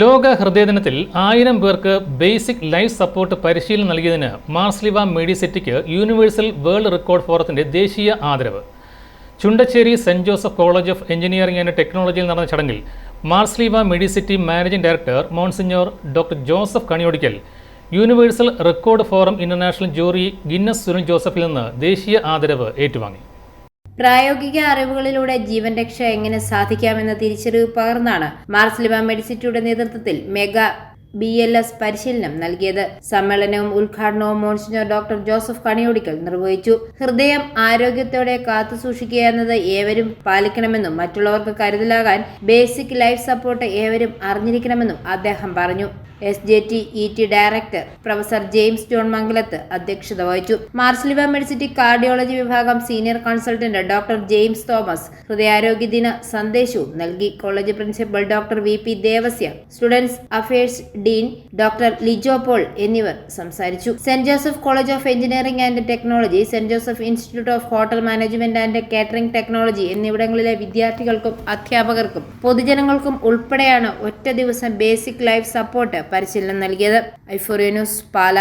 ലോക ഹൃദയദിനത്തിൽ ആയിരം പേർക്ക് ബേസിക് ലൈഫ് സപ്പോർട്ട് പരിശീലനം നൽകിയതിന് മാർസ്ലിവ മെഡിസിറ്റിക്ക് യൂണിവേഴ്സൽ വേൾഡ് റെക്കോർഡ് ഫോറത്തിന്റെ ദേശീയ ആദരവ്. Choondacherry Saint Joseph College of Engineering and ടെക്നോളജിയിൽ നടന്ന ചടങ്ങിൽ Mar Sleeva Medicity managing director Monsignor doctor Joseph Kaniyodickal universal record forum international jury Guinness Sunil ജോസഫിൽ നിന്ന് ദേശീയ ആദരവ് ഏറ്റുവാങ്ങി. പ്രായോഗിക അറിവുകളിലൂടെ ജീവൻ രക്ഷ എങ്ങനെ സാധിക്കാമെന്ന തിരിച്ചറിവ് പകർന്നാണ് മാർസ്ലിമ മെഡിസിറ്റിയുടെ നേതൃത്വത്തിൽ മെഗാ ബി എൽ എസ് പരിശീലനം നൽകിയത്. സമ്മേളനവും ഉദ്ഘാടനവും മോൺസിനോർ ഡോക്ടർ ജോസഫ് കണിയോടിക്കൽ നിർവഹിച്ചു. ഹൃദയം ആരോഗ്യത്തോടെ കാത്തുസൂക്ഷിക്കുക എന്നത് ഏവരും പാലിക്കണമെന്നും മറ്റുള്ളവർക്ക് കരുതലാകാൻ ബേസിക് ലൈഫ് സപ്പോർട്ട് ഏവരും അറിഞ്ഞിരിക്കണമെന്നും അദ്ദേഹം പറഞ്ഞു. S J T E T director professor James John Mangalath അധ്യക്ഷത വഹിച്ചു. മാർസ്ലിവ മെഡിസിറ്റി കാർഡിയോളജി വിഭാഗം senior consultant doctor James Thomas ഹൃദയാരോഗ്യ ദിന സന്ദേശവും നൽകി. College principal doctor V P Devasia. Students affairs dean doctor Lijo Paul എന്നിവർ സംസാരിച്ചു. Saint Joseph College of Engineering and Technology Saint Joseph Institute of Hotel Management and Catering Technology എന്നിവിടങ്ങളിലെ വിദ്യാർത്ഥികൾക്കും അധ്യാപകർക്കും പൊതുജനങ്ങൾക്കും ഉൾപ്പെടെയാണ് ഒറ്റ ദിവസം ബേസിക് ലൈഫ് സപ്പോർട്ട് പരിശീലനം നൽകിയത്. ഐഫോറിയ ന്യൂസ് പാല.